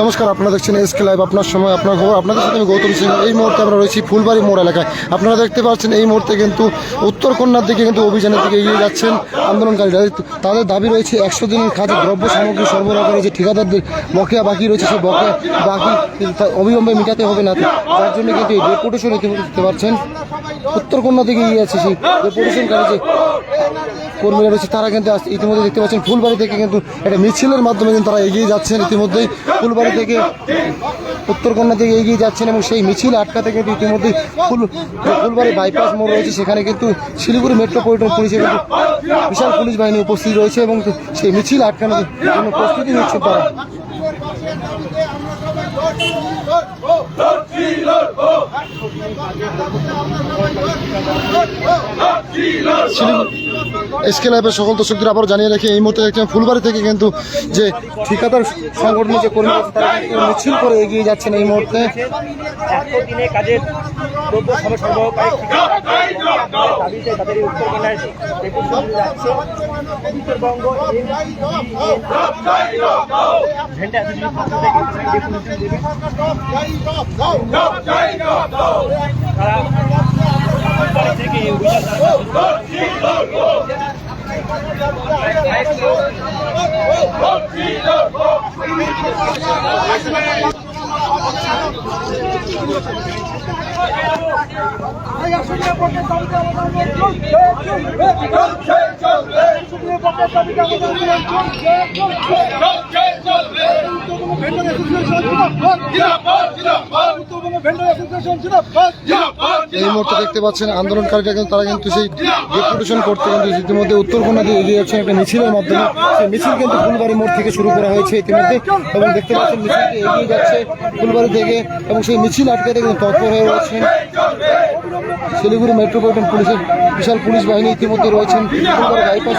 নমস্কার, আপনারা দেখছেন এসকে লাইভ। আপনার সময়, আপনার খবর, আপনাদের সাথে আমি গৌতম সিং এই মুহূর্তে আমরা রয়েছি ফুলবাড়ি মোড় এলাকায়। আপনারা দেখতে পাচ্ছেন, এই মুহূর্তে কিন্তু উত্তর কন্যার দিকে কিন্তু অভিযানের দিকে এগিয়ে যাচ্ছেন আন্দোলনকারীরা তাদের দাবি রয়েছে, একশো দিনের কাজে দ্রব্য সামগ্রী সরবরাহ করে যে ঠিকাদারদের বকেয়া বাকি রয়েছে, সেই বকেয়া বাকি অবিলম্বে মেটাতে হবে না। যার জন্য কিন্তু এই ডেপুটেশন ইতিমধ্যে দেখতে পাচ্ছেন। উত্তর কন্যা দিকে এগিয়ে আছে সেই ডেপুটেশনকারী যে কর্মীরা রয়েছে তারা কিন্তু ইতিমধ্যে দেখতে পাচ্ছেন ফুলবাড়ি থেকে কিন্তু একটা মিছিলের মাধ্যমে কিন্তু তারা এগিয়ে যাচ্ছেন ইতিমধ্যেই ফুলবাড়ি থেকে উত্তরকন্যা থেকে এগিয়ে যাচ্ছেন এবং সেই মিছিল আটকাতে কিন্তু ইতিমধ্যেই ফুল ফুলবাড়ি বাইপাস মোড় রয়েছে সেখানে কিন্তু শিলিগুড়ি মেট্রোপলিটন পুলিশের কিন্তু বিশাল পুলিশ বাহিনী উপস্থিত রয়েছে এবং সেই মিছিল আটকানোর জন্য প্রস্তুতি নিচ্ছে তারা এসকে লাইভের সকল দর্শকদের আবার জানিয়ে রাখি এই মুহূর্তে দেখছেন ফুলবাড়ি থেকে কিন্তু যে ঠিকাদার সংগঠনের যে কর্মী আছে তারা কিন্তু মিছিল করে এগিয়ে যাচ্ছেন এই মুহূর্তে কাজের দ্রব্য চলবে চলবে চলবে এই মুহূর্তে দেখতে পাচ্ছেন আন্দোলনকারীরা কিন্তু তারা কিন্তু সেই ডেপুটেশন করতে কিন্তু ইতিমধ্যে উত্তরকন্যা দিয়ে এগিয়ে যাচ্ছেন একটা মিছিলের মাধ্যমে। সেই মিছিল কিন্তু ফুলবাড়ি মোড় থেকে শুরু করা হয়েছে ইতিমধ্যে এবং দেখতে পাচ্ছেন মিছিলটি এগিয়ে যাচ্ছে ফুলবাড়ি থেকে এবং সেই মিছিল আটকাতে কিন্তু তৎপর হয়ে রয়েছেন শিলিগুড়ি মেট্রোপলিটন পুলিশের বিশাল পুলিশ বাহিনী ইতিমধ্যে রয়েছেন। ফুলবাড়ি বাইপাস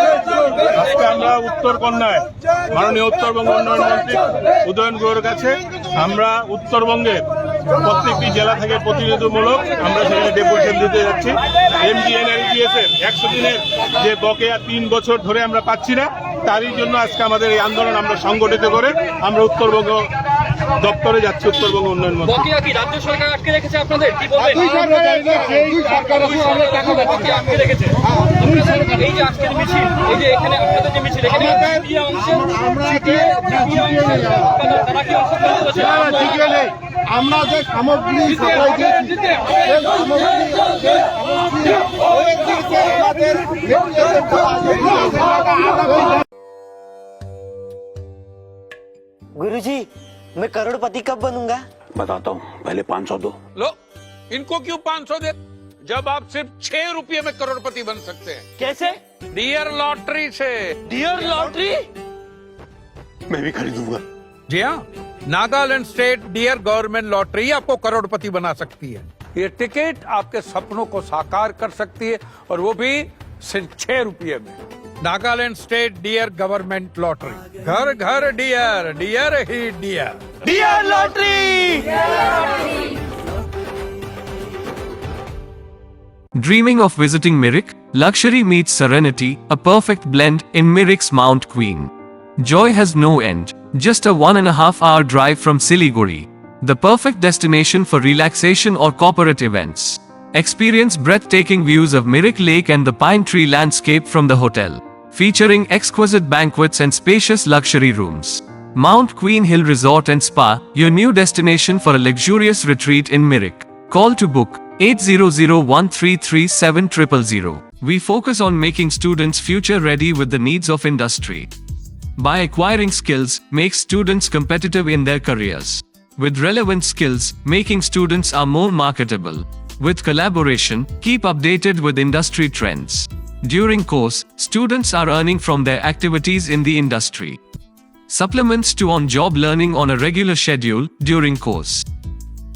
আজকে আমরা উত্তর কন্যায় মাননীয় উত্তরবঙ্গ উন্নয়ন মন্ত্রী উদয়ন গুহর কাছে আমরা উত্তরবঙ্গের প্রত্যেকটি জেলা থেকে প্রতিনিধিমূলক আমরা সেখানে ডেপুটেশন দিতে যাচ্ছি। এমজিএনএলজিএস এর একশো দিনের যে বকেয়া তিন বছর ধরে আমরা পাচ্ছি না, তারই জন্য আজকে আমাদের এই আন্দোলন আমরা সংগঠিত করে আমরা উত্তরবঙ্গ দপ্তরে যাচ্ছে উত্তরবঙ্গ উন্নয়ন আমরা যে সামগ্রী গুরুজি मैं करोड़पति कब बनूँगा? बताता हूँ पहले पाँच सौ दो। लो इनको क्यों 500 दे? जब आप सिर्फ़ छह रुपये में करोड़पति बन सकते हैं। कैसे? डियर लॉटरी से। डियर लॉटरी मैं भी खरीदूँगा। जी हाँ Nagaland state dear government lottery आपको करोड़पति बना सकती है। ये टिकट आपके सपनों को साकार कर सकती है और वो भी सिर्फ़ छह रुपये में। Nagaland State Dear Government Lottery. घर घर dear dear he dear Deer Lottery! Dreaming of visiting Mirik? Luxury meets serenity, a perfect blend in Mirik's Mount Queen. Joy has no end, just a one and a half hour drive from Siliguri. The perfect destination for relaxation or corporate events. Experience breathtaking views of Mirik Lake and the pine tree landscape from the hotel featuring exquisite banquets and spacious luxury rooms. Mount Queen Hill Resort and Spa, your new destination for a luxurious retreat in Mirik. Call to book 800-1337-000. We focus on making students future ready with the needs of industry. By acquiring skills, make students competitive in their careers. With relevant skills, making students are more marketable. With collaboration, keep updated with industry trends. During course, students are earning from their activities in the industry. Supplements to on-job learning on a regular schedule during course.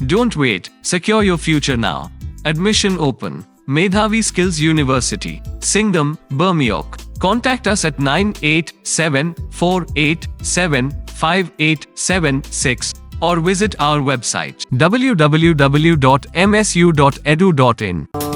Don't wait, secure your future now. Admission open. Medhavi Skills University, Singham, Bermioc. Contact us at 9874875876 or visit our website www.msu.edu.in.